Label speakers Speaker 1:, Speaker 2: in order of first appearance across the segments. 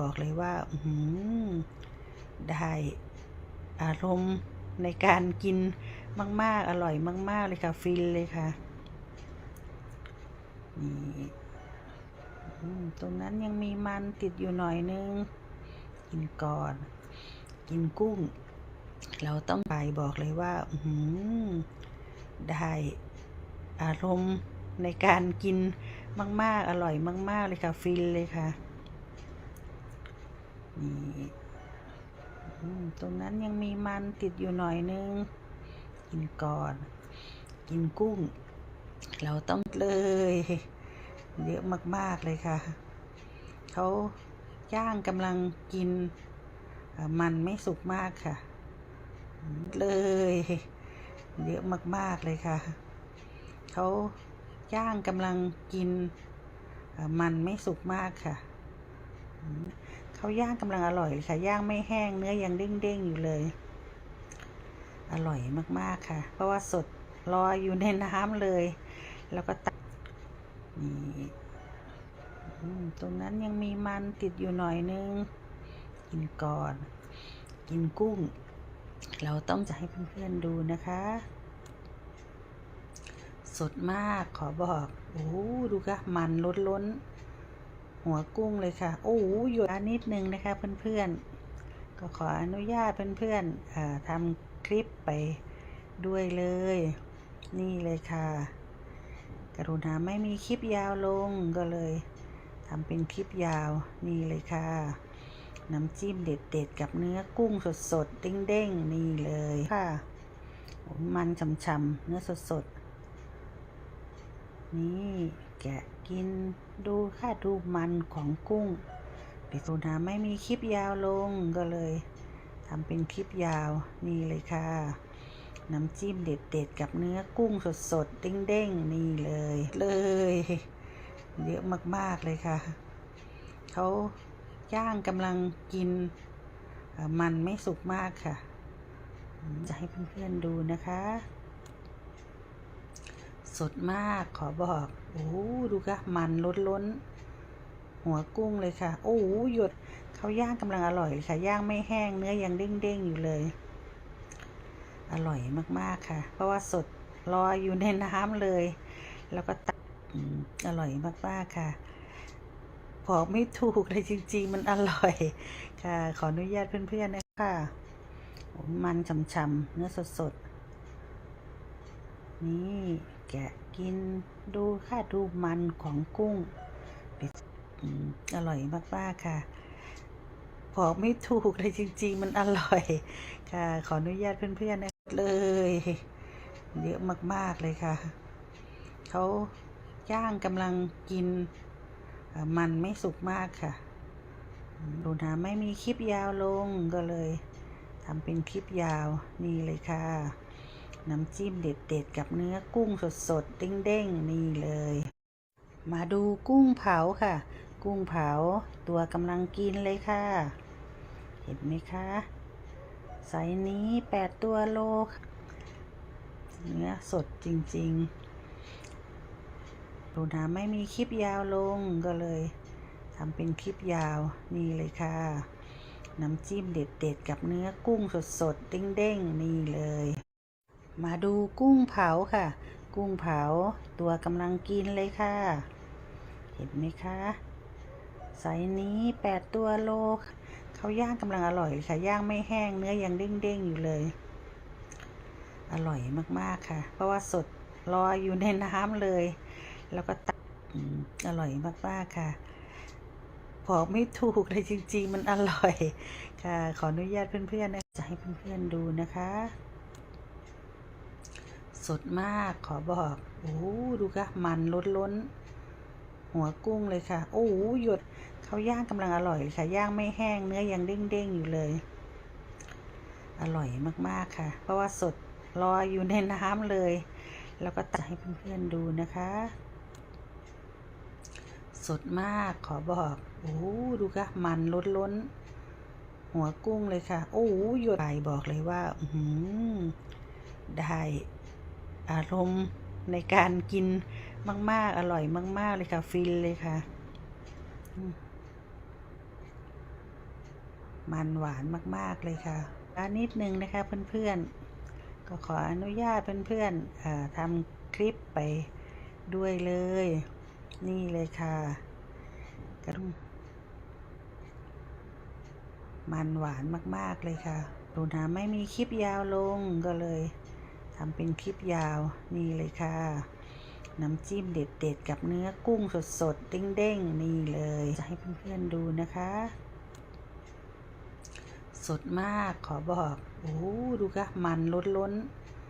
Speaker 1: บอกเลยว่าหือได้อารมณ์ในการกินมาก ๆ อร่อยมาก ๆ เลยค่ะ ฟินเลยค่ะ นี่ตรงนั้นยังมีมันติดอยู่หน่อยนึง กินก่อน กินกุ้ง เราต้องไปบอกเลยว่าหือได้อารมณ์ในการกินมาก ๆ อร่อยมาก ๆ เลยค่ะ ฟินเลยค่ะ นี่ตรงนั้นยังมีมันติดอยู่หน่อยนึง กินก่อน กินกุ้ง เราต้องเลย เยอะมาก ๆ เลยค่ะ เขาย่างกำลังกิน มันไม่สุกมากค่ะ เลย เยอะมาก ๆ เลยค่ะ เขาย่างกำลังกิน มันไม่สุกมากค่ะ เขาย่างกำลังอร่อยเลยค่ะ ย่างไม่แห้งเนื้อยังเด้งๆอยู่เลย อร่อยมากๆค่ะ เพราะว่าสดลอยอยู่ในน้ำเลย แล้วก็ตักนี่ตรงนั้นยังมีมันติดอยู่หน่อยนึง กินก่อน กินกุ้ง เราต้องจะให้เพื่อนๆดูนะคะ สดมากขอบอก โอ้ดูค่ะมันล้นล้น หัวกุ้งเลยค่ะ โอ้โหหยดนิดนึงนะคะเพื่อนๆ ก็ขออนุญาตเพื่อนๆอ่าทำคลิปไปด้วยเลย นี่เลยค่ะ กรุณาไม่มีคลิปยาวลงก็เลยทำเป็นคลิปยาวนี่เลยค่ะ น้ำจิ้มเด็ดๆ กับเนื้อกุ้งสดๆเด้งๆ นี่เลยค่ะโอ้มันฉ่ำๆเนื้อสดๆ นี่แกะกินดูค่ะดูมันของกุ้งเดี๋ยวกรุณาไม่มีคลิปยาวลงก็เลยทำเป็นคลิปยาวนี่เลยค่ะ น้ำจิ้มเด็ดๆ กับเนื้อกุ้งสดๆ เด้งๆ นี่เลยเลยเยอะมากๆเลยค่ะ เขาย่างกำลังกินมันไม่สุกมากค่ะ จะให้เพื่อนๆดูนะคะ สดมากขอบอก โอ้ดูค่ะ มันล้นล้นหัวกุ้งเลยค่ะ โอ้หยดเขาย่างกำลังอร่อยค่ะ ย่างไม่แห้งเนื้อยังเด้งๆ อยู่เลย อร่อยมากๆค่ะ เพราะว่าสดลอยอยู่ในน้ำเลย แล้วก็ตักอร่อยมากๆค่ะบอกไม่ถูกเลยจริง ๆ มันอร่อยค่ะ ขออนุญาตเพื่อนๆนะคะมันฉ่ำๆเนื้อสดๆ นี่แกะกินดูค่ะดูมันของกุ้งอร่อยมากๆค่ะบอกไม่ถูกเลยจริง ๆ มันอร่อยค่ะ ขออนุญาตเพื่อนๆนะเลยเยอะมากๆเลยค่ะ เขาย่างกำลังกินมันไม่สุกมากค่ะ ดูนะไม่มีคลิปยาวลงก็เลยทำเป็นคลิปยาวนี่เลยค่ะ น้ำจิ้มเด็ดๆ กับเนื้อกุ้งสดๆเด้งๆ นี่เลย มาดูกุ้งเผาค่ะ กุ้งเผาตัวกำลังกินเลยค่ะ เห็นไหมคะไซส์นี้แปดตัวโล เนื้อสดจริงๆดูนะไม่มีคลิปยาวลงก็เลยทำเป็นคลิปยาวนี่เลยค่ะ น้ำจิ้มเด็ดๆ กับเนื้อกุ้งสดๆเด้งๆ นี่เลย มาดูกุ้งเผาค่ะ กุ้งเผาตัวกำลังกินเลยค่ะ เห็นไหมคะไซส์นี้แปดตัวโลเขาย่างกำลังอร่อยค่ะ ย่างไม่แห้งเนื้อยังเด้งๆอยู่เลย อร่อยมากๆค่ะ เพราะว่าสดลอยอยู่ในน้ำเลย แล้วก็ตักอืมอร่อยมากๆค่ะบอกไม่ถูกเลยจริงๆ มันอร่อยค่ะ ขออนุญาตเพื่อนๆนะจะให้เพื่อนๆดูนะคะ สดมากขอบอกโอ้ดูค่ะมันล้นล้นหัวกุ้งเลยค่ะ โอ้หยดเขาย่างกำลังอร่อยเลยค่ะ ย่างไม่แห้งเนื้อยังเด้งๆอยู่เลย อร่อยมากๆค่ะ เพราะว่าสดลอยอยู่ในน้ำเลย แล้วก็ตักให้เพื่อนๆดูนะคะ สดมากขอบอกโอ้ดูค่ะ มันล้นล้นหัวกุ้งเลยค่ะ โอ้หยดไปบอกเลยว่า อือหือได้ อารมณ์ในการกินมาก ๆ อร่อยมาก ๆ เลยค่ะ ฟินเลยค่ะ มันหวานมาก ๆ เลยค่ะอันนิดนึงนะคะเพื่อน ๆ ก็ขออนุญาตเพื่อนๆอทำคลิปไปด้วยเลย นี่เลยค่ะกระดุมมันหวานมาก ๆ เลยค่ะดูนะไม่มีคลิปยาวลงก็เลย ทำเป็นคลิปยาวนี่เลยค่ะ น้ำจิ้มเด็ดๆ กับเนื้อกุ้งสดๆ เด้งๆ นี่เลย จะให้เพื่อนๆดูนะคะ สดมากขอบอกโอ้ดูค่ะ มันล้นล้น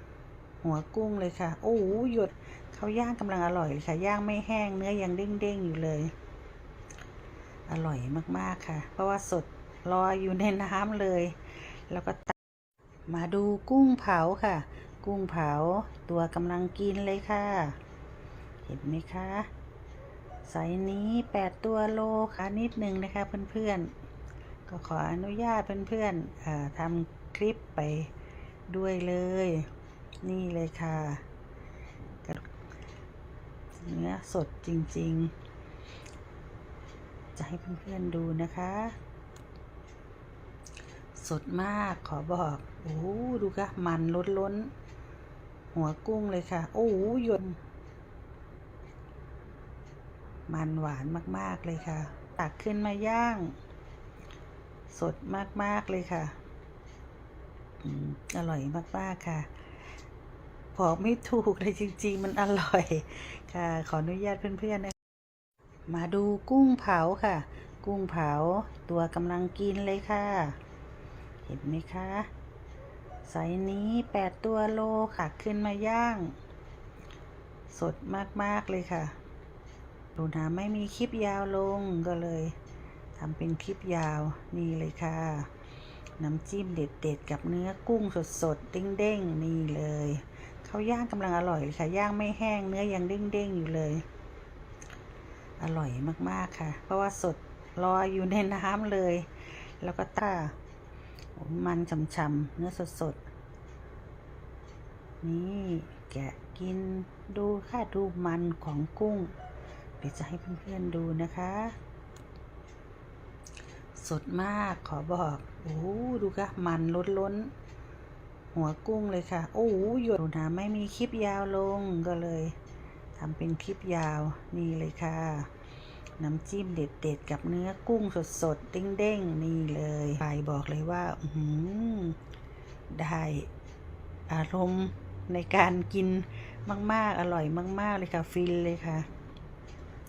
Speaker 1: ๆ หัวกุ้งเลยค่ะ โอ้หยดเขาย่างกำลังอร่อยเลยค่ะ ย่างไม่แห้งเนื้อยังเด้งๆ อยู่เลย อร่อยมากๆค่ะ เพราะว่าสดลอยอยู่ในน้ำเลย แล้วก็มาดูกุ้งเผาค่ะ กุ้งเผาตัวกำลังกินเลยค่ะ เห็นไหมคะไซส์นี้ 8 ตัวโลค่ะนิดนึงนะคะเพื่อนๆ ก็ขออนุญาตเพื่อนๆอ่าทำคลิปไปด้วยเลย นี่เลยค่ะ เนื้อสดจริงๆ จะให้เพื่อนๆดูนะคะ สดมากขอบอก โอ้โหดูค่ะมันล้นล้นๆ หัวกุ้งเลยค่ะ โอ้หยดมันหวานมาก ๆ เลยค่ะ ตักขึ้นมาย่าง สดมาก ๆ เลยค่ะอมอร่อยมาก ๆ ค่ะบอกไม่ถูกเลยจริง ๆ มันอร่อยค่ะ ขออนุญาตเพื่อน ๆ นะมาดูกุ้งเผาค่ะ กุ้งเผาตัวกำลังกินเลยค่ะ เห็นไหมคะ ไซส์นี้ 8 ตัวโลค่ะ ขึ้นมาย่าง สดมาก ๆ เลยค่ะดูนะไม่มีคลิปยาวลงก็เลยทำเป็นคลิปยาวนี่เลยค่ะ น้ำจิ้มเด็ดๆ กับเนื้อกุ้งสดๆเด้งๆ นี่เลยเขาย่างกำลังอร่อยเลยค่ะ ย่างไม่แห้งเนื้อยังเด้งๆ อยู่เลย อร่อยมากๆค่ะ เพราะว่าสดลอยอยู่ในน้ำเลย แล้วก็ต้า มันฉ่ำๆเนื้อสดๆ นี่แกะกินดูค่ะดูมันของกุ้ง เดี๋ยวจะให้เพื่อนๆดูนะคะ สดมากขอบอกโอ้ดูค่ะมันล้นล้นๆหัวกุ้งเลยค่ะ โอ้โหหยดดูนะไม่มีคลิปยาวลงก็เลยทำเป็นคลิปยาวนี่เลยค่ะ น้ำจิ้มเด็ดๆ กับเนื้อกุ้งสดๆเด้งๆ นี่เลยไปบอกเลยว่าอือหือได้อารมณ์ในการกินมาก ๆ อร่อยมาก ๆ เลยค่ะ ฟินเลยค่ะ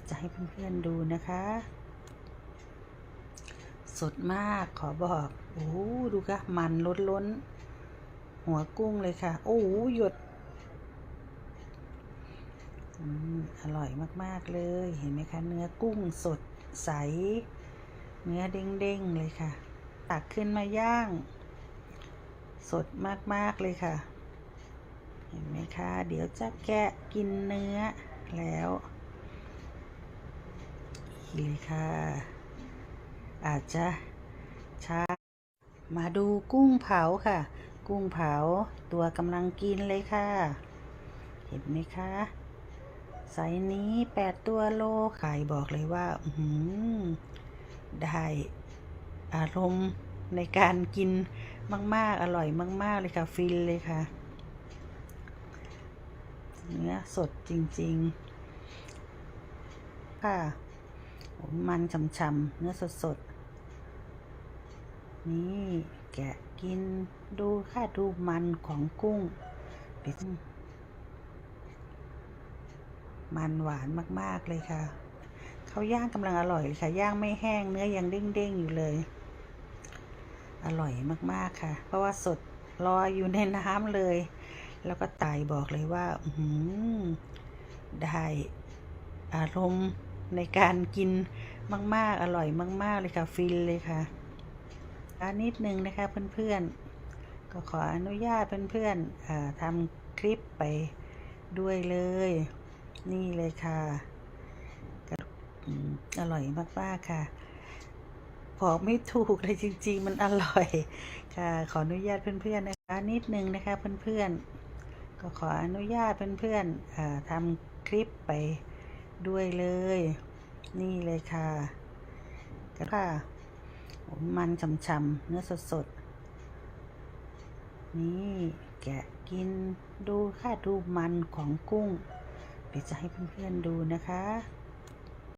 Speaker 1: จะให้เพื่อน ๆ ดูนะคะ สดมากขอบอก โอ้ดูค่ะ มันล้นๆ หัวกุ้งเลยค่ะ โอ้หยด อร่อยมากๆเลย เห็นไหมคะ เนื้อกุ้งสดใส เนื้อเด้งๆเลยค่ะ ตักขึ้นมาย่าง สดมากๆเลยค่ะ เห็นไหมคะ เดี๋ยวจะแกะกินเนื้อแล้วเลยค่ะ อาจจะช้า มาดูกุ้งเผาค่ะ กุ้งเผาตัวกำลังกินเลยค่ะ เห็นไหมคะ ไซส์นี้8ตัวโลขายบอกเลยว่าหือได้อารมณ์ในการกินมาก ๆ อร่อยมาก ๆ เลยค่ะ ฟินเลยค่ะ เนื้อสดจริง ๆ ค่ะ มันฉ่ำๆเนื้อสด ๆ นี่แกะกินดูค่ะ ดูมันของกุ้งเดี๋ยว มันหวานมาก ๆ เลยค่ะเขาย่างกำลังอร่อยเลยค่ะ ย่างไม่แห้งเนื้อยังเด้งๆอยู่เลย อร่อยมากๆค่ะ เพราะว่าสดลอยอยู่ในน้ำเลย แล้วก็ตายบอกเลยว่าอือหือได้อารมณ์ในการกินมาก ๆ อร่อยมาก ๆ เลยค่ะ ฟินเลยค่ะอันนิดนึงนะคะเพื่อนๆ ก็ขออนุญาตเพื่อนๆอ่าทำคลิปไปด้วยเลย นี่เลยค่ะ อร่อยมาก ๆ ค่ะบอกไม่ถูกเลยจริง ๆ มันอร่อย ค่ะ ขออนุญาตเพื่อน ๆ นะคะ นิดนึงนะคะเพื่อน ๆ ก็ขออนุญาตเพื่อนๆอ่าทำคลิปไปด้วยเลย นี่เลยค่ะค่ะมันฉ่ำๆเนื้อสดๆ นี่แกะกินดูค่ะดูมันของกุ้ง เดี๋ยวจะให้เพื่อนๆดูนะคะ